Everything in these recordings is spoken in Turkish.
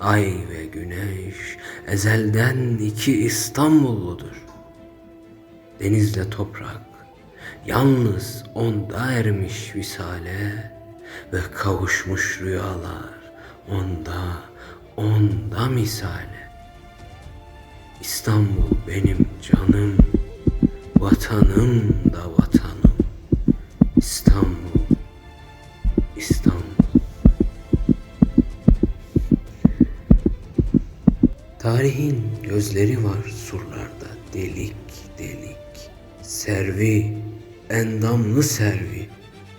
Ay ve güneş ezelden iki İstanbulludur. Denizle toprak yalnız onda ermiş visale ve kavuşmuş rüyalar onda, onda misale. İstanbul benim canım, vatanım da vatanım. Tarihin gözleri var surlarda delik delik. Servi, endamlı servi,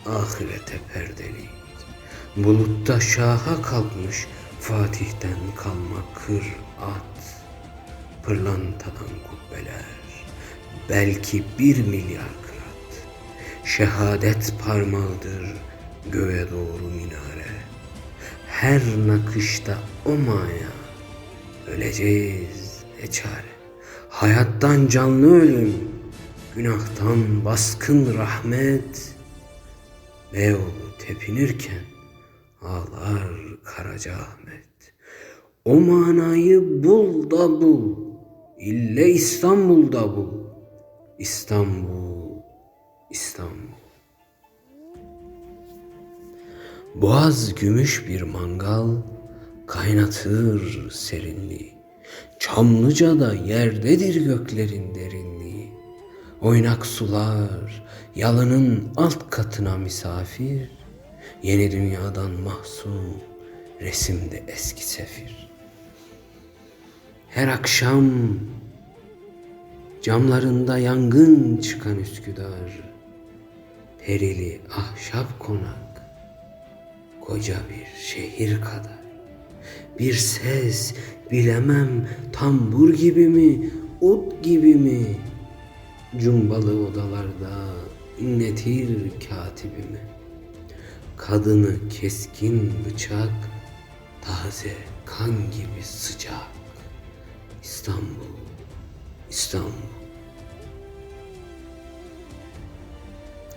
ahirete perdelik. Bulutta şaha kalkmış Fatih'ten kalma kır at. Pırlantadan kubbeler, belki bir milyar kırat. Şehadet parmağıdır göğe doğru minare. Her nakışta o maya, öleceğiz ne çare. Hayattan canlı ölüm, günahtan baskın rahmet. Beyoğlu tepinirken ağlar Karaca Ahmet. O manayı bul da bul, ille İstanbul'da bul. İstanbul, İstanbul. Boğaz gümüş bir mangal kaynatır serinliği. Çamlıca'da yerdedir göklerin derinliği. Oynak sular yalının alt katına misafir. Yeni dünyadan mahzun resimde eski sefir. Her akşam camlarında yangın çıkan Üsküdar. Perili ahşap konak koca bir şehir kadar. Bir ses bilemem tambur gibi mi, ut gibi mi? Cumbalı odalarda inletir katibimi. Kadını keskin bıçak, taze kan gibi sıcak. İstanbul, İstanbul.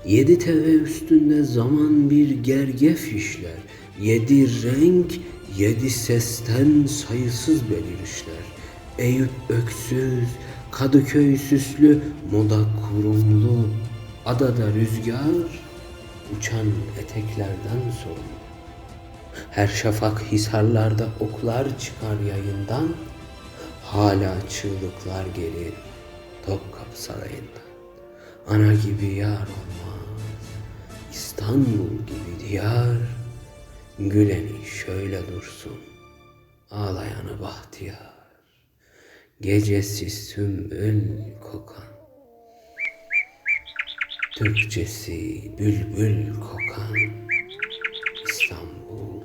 Yedi teve üstünde zaman bir gergef işler. Yedi renk, yedi sesten sayısız belirişler. Eyüp öksüz, Kadıköy süslü, moda kurumlu. Adada rüzgar, uçan eteklerden sorumlu. Her şafak hisarlarda oklar çıkar yayından. Hala çığlıklar gelir Topkapı Sarayı'ndan. Ana gibi yar olmaz. İstanbul gibi diyar. Güleni şöyle dursun. Ağlayanı bahtiyar. Gecesi sümbül kokan. Türkçesi bülbül kokan. İstanbul,